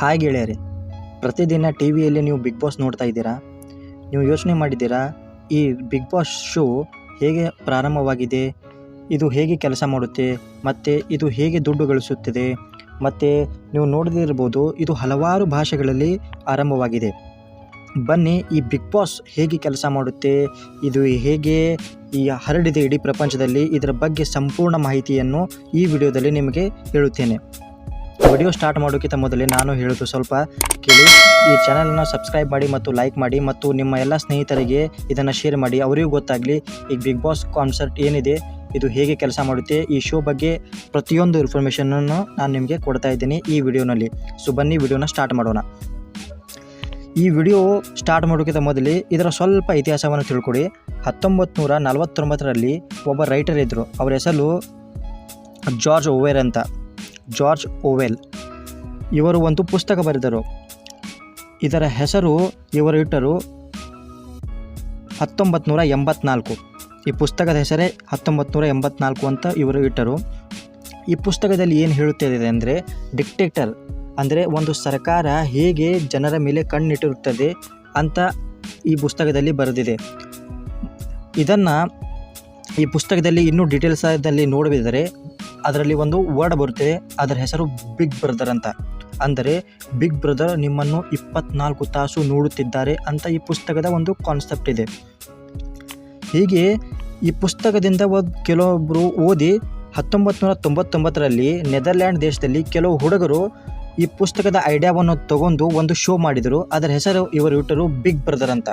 Hi ಗೆಳೆಯರೆ, ಪ್ರತಿದಿನ T ವಿಯಲ್ಲಿ ನೀವು ಬಿಗ್ ಬಾಸ್ ನೋಡ್ತಾ ಇದ್ದೀರಾ? ನೀವು ಯೋಚನೆ ಮಾಡಿದ್ದೀರಾ? ಈ ಬಿಗ್ ಬಾಸ್ ಶೋ ಹೇಗೆ ಪ್ರಾರಂಭವಾಗಿದೆ? ಇದು ಹೇಗೆ ಕೆಲಸ ಮಾಡುತ್ತೆ? ಮತ್ತು ಇದು ಹೇಗೆ ದುಡ್ಡು ಗಳಿಸುತ್ತದೆ? ಮತ್ತು ನೀವು ನೋಡದಿರ್ಬೋದು ಇದು ಹಲವಾರು ಭಾಷೆಗಳಲ್ಲಿ ಆರಂಭವಾಗಿದೆ. ಬನ್ನಿ, ಈ ಬಿಗ್ ಬಾಸ್ ಹೇಗೆ ಕೆಲಸ ಮಾಡುತ್ತೆ? ಇದು ಹೇಗೆ ಈ ಹರಡಿದೆ ಇಡೀ ಪ್ರಪಂಚದಲ್ಲಿ? ಇದರ ಬಗ್ಗೆ ಸಂಪೂರ್ಣ ಮಾಹಿತಿಯನ್ನು ಈ ವಿಡಿಯೋದಲ್ಲಿ ನಿಮಗೆ ಹೇಳುತ್ತೇನೆ. ವಿಡಿಯೋ ಸ್ಟಾರ್ಟ್ ಮಾಡೋಕ್ಕಿಂತ ಮೊದಲೇ ನಾನು ಹೇಳೋದು ಸ್ವಲ್ಪ ಕೇಳಿ. ಈ ಚಾನಲನ್ನು ಸಬ್ಸ್ಕ್ರೈಬ್ ಮಾಡಿ ಮತ್ತು ಲೈಕ್ ಮಾಡಿ ಮತ್ತು ನಿಮ್ಮ ಎಲ್ಲ ಸ್ನೇಹಿತರಿಗೆ ಇದನ್ನು ಶೇರ್ ಮಾಡಿ. ಅವರಿಗೂ ಗೊತ್ತಾಗಲಿ, ಈ ಬಿಗ್ ಬಾಸ್ ಕಾನ್ಸರ್ಟ್ ಏನಿದೆ, ಇದು ಹೇಗೆ ಕೆಲಸ ಮಾಡುತ್ತೆ, ಈ ಶೋ ಬಗ್ಗೆ ಪ್ರತಿಯೊಂದು ಇನ್ಫಾರ್ಮೇಷನನ್ನು ನಾನು ನಿಮಗೆ ಕೊಡ್ತಾ ಇದ್ದೀನಿ ಈ ವಿಡಿಯೋನಲ್ಲಿ. ಸೊ ಬನ್ನಿ, ವಿಡಿಯೋನ ಸ್ಟಾರ್ಟ್ ಮಾಡೋಣ. ಈ ವಿಡಿಯೋ ಸ್ಟಾರ್ಟ್ ಮಾಡೋಕ್ಕಿಂತ ಮೊದಲೇ ಇದರ ಸ್ವಲ್ಪ ಇತಿಹಾಸವನ್ನು ತಿಳ್ಕೊಡಿ. ಹತ್ತೊಂಬತ್ತು ನೂರ ನಲವತ್ತೊಂಬತ್ತರಲ್ಲಿ ಒಬ್ಬ ರೈಟರ್ ಇದ್ದರು ಅವರ ಹೆಸರು ಜಾರ್ಜ್ ಓವೆರ್ ಅಂತ. George Orwell. ಇವರು ಒಂದು ಪುಸ್ತಕ ಬರೆದರು. ಇದರ ಹೆಸರು ಇವರು ಇಟ್ಟರು ಹತ್ತೊಂಬತ್ತು ಈ ಪುಸ್ತಕದ ಹೆಸರೇ ಹತ್ತೊಂಬತ್ತು ಎಂಬತ್ನಾಲ್ಕು ಅಂತ ಇವರು ಇಟ್ಟರು. ಈ ಪುಸ್ತಕದಲ್ಲಿ ಏನು ಹೇಳುತ್ತಿದೆ ಅಂದರೆ ಡಿಕ್ಟೇಟರ್, ಅಂದರೆ ಒಂದು ಸರ್ಕಾರ ಹೇಗೆ ಜನರ ಮೇಲೆ ಕಣ್ಣಿಟ್ಟಿರುತ್ತದೆ ಅಂತ ಈ ಪುಸ್ತಕದಲ್ಲಿ ಬರೆದಿದೆ. ಇದನ್ನು ಈ ಪುಸ್ತಕದಲ್ಲಿ ಇನ್ನೂ ಡೀಟೇಲ್ಸ್ ನೋಡಿದರೆ ಅದರಲ್ಲಿ ಒಂದು ವರ್ಡ್ ಬರುತ್ತೆ. ಅದರ ಹೆಸರು ಬಿಗ್ ಬ್ರದರ್ ಅಂತ. ಅಂದರೆ ಬಿಗ್ ಬ್ರದರ್ ನಿಮ್ಮನ್ನು ಇಪ್ಪತ್ನಾಲ್ಕು ತಾಸು ನೋಡುತ್ತಿದ್ದಾರೆ ಅಂತ ಈ ಪುಸ್ತಕದ ಒಂದು ಕಾನ್ಸೆಪ್ಟ್ ಇದೆ. ಹೀಗೆ ಈ ಪುಸ್ತಕದಿಂದ ಕೆಲವೊಬ್ಬರು ಓದಿ ಹತ್ತೊಂಬತ್ತು ನೂರ ತೊಂಬತ್ತೊಂಬತ್ತರಲ್ಲಿ ನೆದರ್ಲ್ಯಾಂಡ್ ದೇಶದಲ್ಲಿ ಕೆಲವು ಹುಡುಗರು ಈ ಪುಸ್ತಕದ ಐಡಿಯಾವನ್ನು ತಗೊಂಡು ಒಂದು ಶೋ ಮಾಡಿದರು. ಅದರ ಹೆಸರು ಇವರು ಇಟ್ಟರು ಬಿಗ್ ಬ್ರದರ್ ಅಂತ.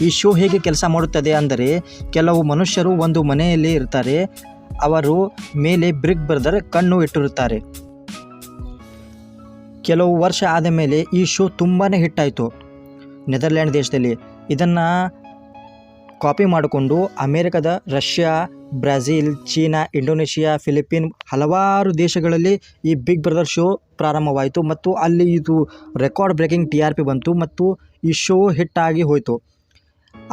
ಈ ಶೋ ಹೇಗೆ ಕೆಲಸ ಮಾಡುತ್ತದೆ ಅಂದರೆ ಕೆಲವು ಮನುಷ್ಯರು ಒಂದು ಮನೆಯಲ್ಲಿ ಇರ್ತಾರೆ. ಅವರು ಮೇಲೆ ಬ್ರಿಗ್ ಬ್ರದರ್ ಕಣ್ಣು ಇಟ್ಟಿರುತ್ತಾರೆ. ಕೆಲವು ವರ್ಷ ಆದ ಮೇಲೆ ಈ ಶೋ ತುಂಬಾ ಹಿಟ್ಟಾಯಿತು. ನೆದರ್ಲ್ಯಾಂಡ್ ದೇಶದಲ್ಲಿ. ಇದನ್ನು ಕಾಪಿ ಮಾಡಿಕೊಂಡು ಅಮೇರಿಕದ Russia Brazil China, Indonesia Philippine ಹಲವಾರು ದೇಶಗಳಲ್ಲಿ ಈ ಬಿಗ್ ಬ್ರದರ್ ಶೋ ಪ್ರಾರಂಭವಾಯಿತು ಮತ್ತು ಅಲ್ಲಿ ಇದು record breaking T R P ಬಂತು ಮತ್ತು ಈ ಶೋ ಹಿಟ್ಟಾಗಿ ಹೋಯಿತು.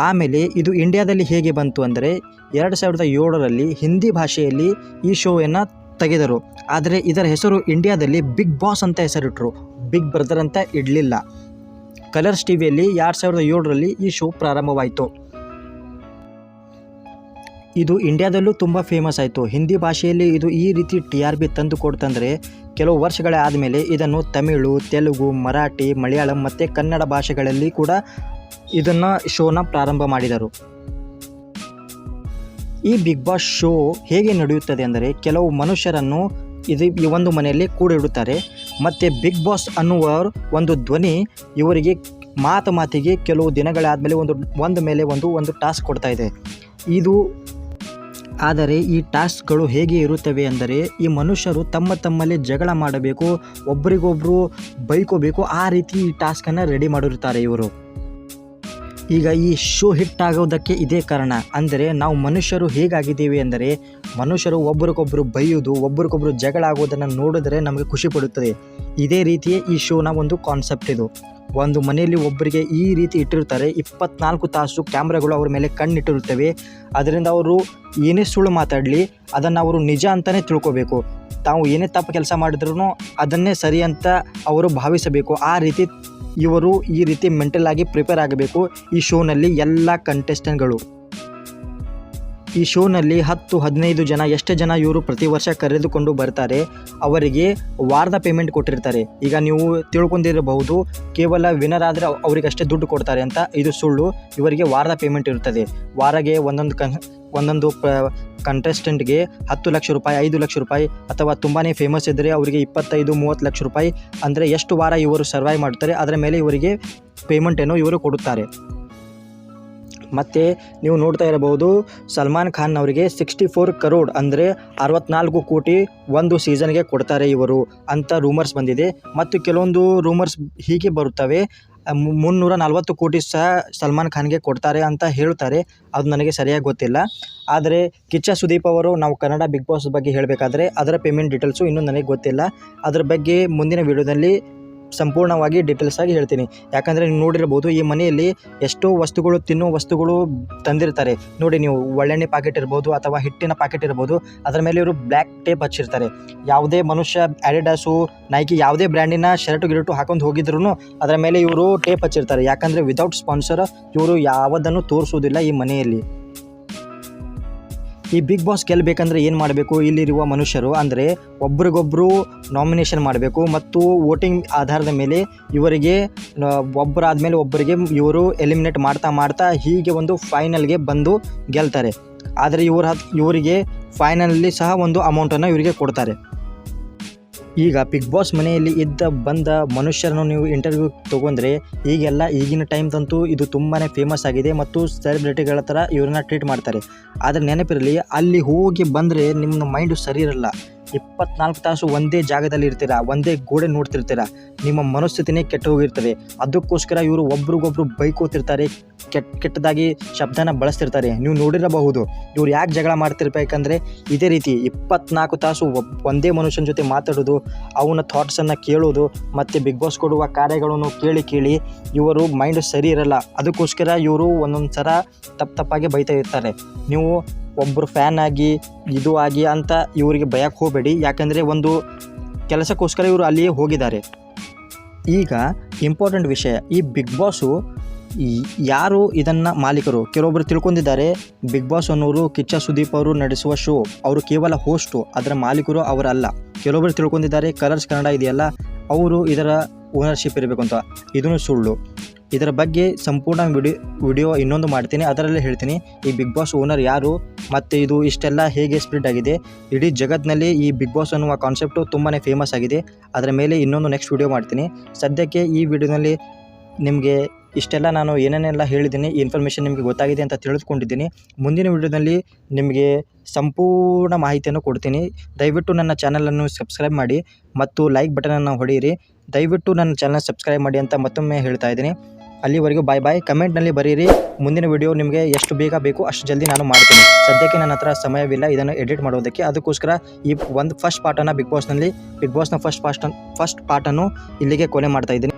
ಆಮೇಲೆ ಇದು ಇಂಡಿಯಾದಲ್ಲಿ ಹೇಗೆ ಬಂತು ಅಂದರೆ ಎರಡು ಸಾವಿರದ ಏಳರಲ್ಲಿ ಹಿಂದಿ ಭಾಷೆಯಲ್ಲಿ ಈ ಶೋವನ್ನು ತೆಗೆದರು. ಆದರೆ ಇದರ ಹೆಸರು ಇಂಡಿಯಾದಲ್ಲಿ ಬಿಗ್ ಬಾಸ್ ಅಂತ ಹೆಸರಿಟ್ಟರು ಬಿಗ್ ಬ್ರದರ್ ಅಂತ ಇಡಲಿಲ್ಲ. ಕಲರ್ಸ್ ಟಿ ವಿಯಲ್ಲಿ ಎರಡು ಸಾವಿರದ ಏಳರಲ್ಲಿ ಈ ಶೋ ಪ್ರಾರಂಭವಾಯಿತು. ಇದು ಇಂಡಿಯಾದಲ್ಲೂ ತುಂಬ ಫೇಮಸ್ ಆಯಿತು. ಹಿಂದಿ ಭಾಷೆಯಲ್ಲಿ ಇದು ಈ ರೀತಿ ಟಿ ಆರ್ ಬಿ ತಂದು ಕೊಡ್ತಂದರೆ ಕೆಲವು ವರ್ಷಗಳೇ ಆದಮೇಲೆ ಇದನ್ನು ತಮಿಳು, ತೆಲುಗು, ಮರಾಠಿ, ಮಲಯಾಳಂ ಮತ್ತು ಕನ್ನಡ ಭಾಷೆಗಳಲ್ಲಿ ಕೂಡ ಇದನ್ನು ಶೋನ ಪ್ರಾರಂಭ ಮಾಡಿದರು. ಈ ಬಿಗ್ ಬಾಸ್ ಶೋ ಹೇಗೆ ನಡೆಯುತ್ತದೆ ಅಂದರೆ ಕೆಲವು ಮನುಷ್ಯರನ್ನು ಇದು ಈ ಒಂದು ಮನೆಯಲ್ಲಿ ಕೂಡಿಡುತ್ತಾರೆ. ಮತ್ತು ಬಿಗ್ ಬಾಸ್ ಅನ್ನುವ ಒಂದು ಧ್ವನಿ, ಇವರಿಗೆ ಮಾತು ಮಾತಿಗೆ ಕೆಲವು ದಿನಗಳಾದಮೇಲೆ ಒಂದು ಒಂದು ಮೇಲೆ ಒಂದು ಒಂದು ಟಾಸ್ಕ್ ಕೊಡ್ತಾ ಇದೆ. ಇದು, ಆದರೆ ಈ ಟಾಸ್ಕ್ಗಳು ಹೇಗೆ ಇರುತ್ತವೆ ಅಂದರೆ ಈ ಮನುಷ್ಯರು ತಮ್ಮ ತಮ್ಮಲ್ಲಿ ಜಗಳ ಮಾಡಬೇಕು ಒಬ್ಬರಿಗೊಬ್ಬರು ಬೈಕೋಬೇಕು, ಆ ರೀತಿ ಈ ಟಾಸ್ಕನ್ನು ರೆಡಿ ಮಾಡಿರುತ್ತಾರೆ ಇವರು. ಈಗ ಈ ಶೋ ಹಿಟ್ ಆಗೋದಕ್ಕೆ ಇದೇ ಕಾರಣ. ಅಂದರೆ ನಾವು ಮನುಷ್ಯರು ಹೇಗಾಗಿದ್ದೀವಿ ಅಂದರೆ, ಮನುಷ್ಯರು ಒಬ್ಬರಿಗೊಬ್ಬರು ಬೈಯೋದು ಒಬ್ಬರಿಗೊಬ್ಬರು ಜಗಳ ಆಗೋದನ್ನು ನೋಡಿದ್ರೆ ನಮಗೆ ಖುಷಿ ಪಡುತ್ತದೆ. ಇದೇ ರೀತಿಯೇ ಈ ಶೋನ ಒಂದು ಕಾನ್ಸೆಪ್ಟ್ ಇದು. ಒಂದು ಮನೆಯಲ್ಲಿ ಒಬ್ಬರಿಗೆ ಈ ರೀತಿ ಇಟ್ಟಿರ್ತಾರೆ, ಇಪ್ಪತ್ನಾಲ್ಕು ತಾಸು ಕ್ಯಾಮ್ರಾಗಳು ಅವ್ರ ಮೇಲೆ ಕಣ್ಣಿಟ್ಟಿರುತ್ತವೆ. ಅದರಿಂದ ಅವರು ಏನೇ ಸುಳ್ಳು ಮಾತಾಡಲಿ, ಅದನ್ನು ಅವರು ನಿಜ ಅಂತಲೇ ತಿಳ್ಕೊಬೇಕು. ತಾವು ಏನೇ ತಪ್ಪು ಕೆಲಸ ಮಾಡಿದ್ರೂ ಅದನ್ನೇ ಸರಿ ಅಂತ ಅವರು ಭಾವಿಸಬೇಕು. ಆ ರೀತಿ ಇವರು ಈ ರೀತಿ ಮೆಂಟಲ್ ಆಗಿ ಪ್ರಿಪೇರ್ ಆಗಬೇಕು ಈ ಶೋನಲ್ಲಿ ಎಲ್ಲ ಕಂಟೆಸ್ಟೆಂಟ್ಗಳು ಈ ಶೋನಲ್ಲಿ ಹತ್ತು, ಹದಿನೈದು ಜನ, ಎಷ್ಟು ಜನ ಇವರು ಪ್ರತಿ ವರ್ಷ ಕರೆದುಕೊಂಡು ಬರ್ತಾರೆ, ಅವರಿಗೆ ವಾರದ ಪೇಮೆಂಟ್ ಕೊಟ್ಟಿರ್ತಾರೆ. ಈಗ ನೀವು ತಿಳ್ಕೊಂಡಿರಬಹುದು, ಕೇವಲ ವಿನರ್ ಆದರೆ ಅವರಿಗಷ್ಟೇ ದುಡ್ಡು ಕೊಡ್ತಾರೆ ಅಂತ ಇದು ಸುಳ್ಳು. ಇವರಿಗೆ ವಾರದ ಪೇಮೆಂಟ್ ಇರುತ್ತದೆ ವಾರಗೆ ಒಂದೊಂದು ಕನ್ ಒಂದೊಂದು ಪ ಕಂಟೆಸ್ಟೆಂಟ್ಗೆ ಹತ್ತು ಲಕ್ಷ ರೂಪಾಯಿ, ಐದು ಲಕ್ಷ ರೂಪಾಯಿ ಅಥವಾ ತುಂಬಾ ಫೇಮಸ್ ಇದ್ದರೆ ಅವರಿಗೆ ಇಪ್ಪತ್ತೈದು, ಮೂವತ್ತು ಲಕ್ಷ ರೂಪಾಯಿ ಅಂದರೆ ಎಷ್ಟು ವಾರ ಇವರು ಸರ್ವೈವ್ ಮಾಡ್ತಾರೆ, ಅದರ ಮೇಲೆ ಇವರಿಗೆ ಪೇಮೆಂಟನ್ನು ಇವರು ಕೊಡುತ್ತಾರೆ. ಮತ್ತು ನೀವು ನೋಡ್ತಾ ಇರಬಹುದು ಸಲ್ಮಾನ್ ಖಾನ್ ಅವರಿಗೆ ಸಿಕ್ಸ್ಟಿ ಫೋರ್ ಕರೋಡ್ ಅಂದರೆ ಅರವತ್ನಾಲ್ಕು ಕೋಟಿ ಒಂದು ಸೀಸನ್ಗೆ ಕೊಡ್ತಾರೆ ಇವರು ಅಂತ ರೂಮರ್ಸ್ ಬಂದಿದೆ. ಮತ್ತು ಕೆಲವೊಂದು ರೂಮರ್ಸ್ ಹೀಗೆ ಬರುತ್ತವೆ. ಮುನ್ನೂರ ನಲ್ವತ್ತು ಕೋಟಿ ಸಹ ಸಲ್ಮಾನ್ ಖಾನ್ಗೆ ಕೊಡ್ತಾರೆ ಅಂತ ಹೇಳ್ತಾರೆ. ಅದು ನನಗೆ ಸರಿಯಾಗಿ ಗೊತ್ತಿಲ್ಲ. ಆದರೆ ಕಿಚ್ಚ ಸುದೀಪ್ ಅವರು, ನಾವು ಕನ್ನಡ ಬಿಗ್ ಬಾಸ್ ಬಗ್ಗೆ ಹೇಳಬೇಕಾದ್ರೆ ಅದರ ಪೇಮೆಂಟ್ ಡೀಟೇಲ್ಸು ಇನ್ನೂ ನನಗೆ ಗೊತ್ತಿಲ್ಲ. ಅದರ ಬಗ್ಗೆ ಮುಂದಿನ ವಿಡಿಯೋದಲ್ಲಿ ಸಂಪೂರ್ಣವಾಗಿ ಡೀಟೇಲ್ಸ್ ಆಗಿ ಹೇಳ್ತೀನಿ. ಯಾಕಂದರೆ ನೀವು ನೋಡಿರಬಹುದು ಈ ಮನೆಯಲ್ಲಿ ಎಷ್ಟೋ ವಸ್ತುಗಳು ತಿನ್ನೋ ವಸ್ತುಗಳು ತಂದಿರ್ತಾರೆ. ನೋಡಿ ನೀವು ಒಳ್ಳೆಣ್ಣೆ ಪ್ಯಾಕೆಟ್ ಇರ್ಬೋದು ಅಥವಾ ಹಿಟ್ಟಿನ ಪ್ಯಾಕೆಟ್ ಇರ್ಬೋದು, ಅದರ ಮೇಲೆ ಇವರು ಬ್ಲ್ಯಾಕ್ ಟೇಪ್ ಹಚ್ಚಿರ್ತಾರೆ. ಯಾವುದೇ ಮನುಷ್ಯ ಅಡಿಡಾಸು ನೈಕಿ ಯಾವುದೇ ಬ್ರ್ಯಾಂಡಿನ ಶರ್ಟು ಗಿರಟು ಹಾಕೊಂಡು ಹೋಗಿದ್ರು ಅದರ ಮೇಲೆ ಇವರು ಟೇಪ್ ಹಚ್ಚಿರ್ತಾರೆ. ಯಾಕಂದರೆ ವಿತೌಟ್ ಸ್ಪಾನ್ಸರ್ ಇವರು ಯಾವುದನ್ನು ತೋರಿಸೋದಿಲ್ಲ ಈ ಮನೆಯಲ್ಲಿ. ಈ ಬಿಗ್ ಬಾಸ್ ಗೆಲ್ಲಬೇಕಂದ್ರೆ ಏನು ಮಾಡಬೇಕು? ಇಲ್ಲಿರುವ ಮನುಷ್ಯರು ಅಂದರೆ ಒಬ್ರಿಗೊಬ್ಬರು ನಾಮಿನೇಷನ್ ಮಾಡಬೇಕು ಮತ್ತು ವೋಟಿಂಗ್ ಆಧಾರದ ಮೇಲೆ ಇವರಿಗೆ ಒಬ್ಬರಾದ್ಮೇಲೆ ಒಬ್ಬರಿಗೆ ಇವರು ಎಲಿಮಿನೇಟ್ ಮಾಡ್ತಾ ಮಾಡ್ತಾ ಹೀಗೆ ಒಂದು ಫೈನಲ್ಗೆ ಬಂದು ಗೆಲ್ತಾರೆ. ಆದರೆ ಇವರ ಇವರಿಗೆ ಫೈನಲಲ್ಲಿ ಸಹ ಒಂದು ಅಮೌಂಟನ್ನು ಇವರಿಗೆ ಕೊಡ್ತಾರೆ. ಈಗ ಬಿಗ್ ಬಾಸ್ ಮನೆಯಲ್ಲಿ ಇದ್ದ ಬಂದ ಮನುಷ್ಯರನ್ನು ನೀವು ಇಂಟರ್ವ್ಯೂ ತೊಗೊಂಡ್ರೆ ಈಗೆಲ್ಲ ಈಗಿನ ಟೈಮ್ದಂತೂ ಇದು ತುಂಬಾ ಫೇಮಸ್ ಆಗಿದೆ ಮತ್ತು ಸೆಲೆಬ್ರಿಟಿಗಳ ಥರ ಇವ್ರನ್ನ ಟ್ರೀಟ್ ಮಾಡ್ತಾರೆ. ಆದರೆ ನೆನಪಿರಲಿ, ಅಲ್ಲಿ ಹೋಗಿ ಬಂದರೆ ನಿಮ್ಮ ಮೈಂಡು ಸರಿ ಇರಲ್ಲ. ಇಪ್ಪತ್ನಾಲ್ಕು ತಾಸು ಒಂದೇ ಜಾಗದಲ್ಲಿ ಇರ್ತೀರಾ, ಒಂದೇ ಗೋಡೆ ನೋಡ್ತಿರ್ತೀರಾ, ನಿಮ್ಮ ಮನಸ್ಥಿತಿನೇ ಕೆಟ್ಟು ಹೋಗಿರ್ತದೆ. ಅದಕ್ಕೋಸ್ಕರ ಇವರು ಒಬ್ರಿಗೊಬ್ರು ಬೈಕೋತಿರ್ತಾರೆ ಕೆಟ್ಟ ಕೆಟ್ಟದಾಗಿ ಶಬ್ದನ ಬಳಸ್ತಿರ್ತಾರೆ. ನೀವು ನೋಡಿರಬಹುದು, ಇವ್ರು ಯಾಕೆ ಜಗಳ ಮಾಡ್ತಿರ್ಬೇಕಂದ್ರೆ ಇದೇ ರೀತಿ ಇಪ್ಪತ್ನಾಲ್ಕು ತಾಸು ಒಂದೇ ಮನುಷ್ಯನ ಜೊತೆ ಮಾತಾಡೋದು, ಅವನ ಥಾಟ್ಸನ್ನು ಕೇಳೋದು, ಮತ್ತು ಬಿಗ್ ಬಾಸ್ ಕೊಡುವ ಕಾರ್ಯಗಳನ್ನು ಕೇಳಿ ಕೇಳಿ ಇವರು ಮೈಂಡ್ ಸರಿ ಇರಲ್ಲ. ಅದಕ್ಕೋಸ್ಕರ ಇವರು ಒಂದೊಂದು ಸಲ ತಪ್ಪು ತಪ್ಪಾಗಿ ಬೈತಾ ಇರ್ತಾರೆ. ನೀವು ಒಬ್ಬರು ಫ್ಯಾನ್ ಆಗಿ, ಇದು ಆಗಿ ಅಂತ ಇವರಿಗೆ ಭಯಕ್ಕೆ ಹೋಗಬೇಡಿ. ಯಾಕಂದರೆ ಒಂದು ಕೆಲಸಕ್ಕೋಸ್ಕರ ಇವರು ಅಲ್ಲಿಯೇ ಹೋಗಿದ್ದಾರೆ. ಈಗ ಇಂಪಾರ್ಟೆಂಟ್ ವಿಷಯ, ಈ ಬಿಗ್ ಬಾಸು ಯಾರು ಇದನ್ನು ಮಾಲೀಕರು? ಕೆಲವೊಬ್ಬರು ತಿಳ್ಕೊಂಡಿದ್ದಾರೆ ಬಿಗ್ ಬಾಸ್ ಅನ್ನೋರು ಕಿಚ್ಚ ಸುದೀಪ್ ಅವರು ನಡೆಸುವ ಶೋ ಅವರು ಕೇವಲ ಹೋಸ್ಟು ಅದರ ಮಾಲೀಕರು ಅವರಲ್ಲ ಕೆಲವೊಬ್ಬರು ತಿಳ್ಕೊಂಡಿದ್ದಾರೆ ಕಲರ್ಸ್ ಕನ್ನಡ ಇದೆಯಲ್ಲ, ಅವರು ಇದರ ಓನರ್ಶಿಪ್ ಇರಬೇಕು ಅಂತ ಇದನ್ನು ಸುಳ್ಳು. ಇದರ ಬಗ್ಗೆ ಸಂಪೂರ್ಣ ವಿಡಿಯೋ ವಿಡಿಯೋ ಇನ್ನೊಂದು ಮಾಡ್ತೀನಿ. ಅದರಲ್ಲಿ ಹೇಳ್ತೀನಿ, ಈ ಬಿಗ್ ಬಾಸ್ ಓನರ್ ಯಾರು, ಮತ್ತು ಇದು ಇಷ್ಟೆಲ್ಲ ಹೇಗೆ ಸ್ಪ್ರೆಡ್ ಆಗಿದೆ, ಇಡೀ ಜಗತ್ತಿನಲ್ಲಿ ಈ ಬಿಗ್ ಬಾಸ್ ಅನ್ನುವ ಕಾನ್ಸೆಪ್ಟು ತುಂಬಾ ಫೇಮಸ್ ಆಗಿದೆ. ಅದರ ಮೇಲೆ ಇನ್ನೊಂದು ನೆಕ್ಸ್ಟ್ ವಿಡಿಯೋ ಮಾಡ್ತೀನಿ. ಸದ್ಯಕ್ಕೆ ಈ ವಿಡಿಯೋನಲ್ಲಿ ನಿಮಗೆ ಇಷ್ಟೆಲ್ಲ ನಾನು ಏನೇನೆಲ್ಲ ಹೇಳಿದ್ದೀನಿ, ಈ ಇನ್ಫಾರ್ಮೇಷನ್ ನಿಮಗೆ ಗೊತ್ತಾಗಿದೆ ಅಂತ ತಿಳಿದುಕೊಂಡಿದ್ದೀನಿ. ಮುಂದಿನ ವಿಡಿಯೋದಲ್ಲಿ ನಿಮಗೆ ಸಂಪೂರ್ಣ ಮಾಹಿತಿಯನ್ನು ಕೊಡ್ತೀನಿ. ದಯವಿಟ್ಟು ನನ್ನ ಚಾನಲನ್ನು ಸಬ್ಸ್ಕ್ರೈಬ್ ಮಾಡಿ ಮತ್ತು ಲೈಕ್ ಬಟನನ್ನು ಹೊಡೆಯಿರಿ. ದಯವಿಟ್ಟು ನನ್ನ ಚಾನಲ್ ಸಬ್ಸ್ಕ್ರೈಬ್ ಮಾಡಿ ಅಂತ ಮತ್ತೊಮ್ಮೆ ಹೇಳ್ತಾ ಇದ್ದೀನಿ. ಅಲ್ಲಿವರೆಗೂ ಬಾಯ್ ಬಾಯ್ ಕಮೆಂಟ್ನಲ್ಲಿ ಬರೀರಿ. ಮುಂದಿನ ವಿಡಿಯೋ ನಿಮಗೆ ಎಷ್ಟು ಬೇಗ ಬೇಕು ಅಷ್ಟು ಜಲ್ದಿ ನಾನು ಮಾಡ್ತೀನಿ. ಸದ್ಯಕ್ಕೆ ನನ್ನ ಹತ್ರ ಸಮಯವಿಲ್ಲ, ಇದನ್ನು ಎಡಿಟ್ ಮಾಡೋದಕ್ಕೆ. ಅದಕ್ಕೋಸ್ಕರ ಈ ಒಂದು ಫಸ್ಟ್ ಪಾರ್ಟನ್ನು ಬಿಗ್ ಬಾಸ್ನಲ್ಲಿ ಬಿಗ್ ಬಾಸ್ನ ಫಸ್ಟ್ ಪಾಸ್ಟ್ ಫಸ್ಟ್ ಪಾರ್ಟನ್ನು ಇಲ್ಲಿಗೆ ಕೊನೆ ಮಾಡ್ತಾ ಇದ್ದೀನಿ.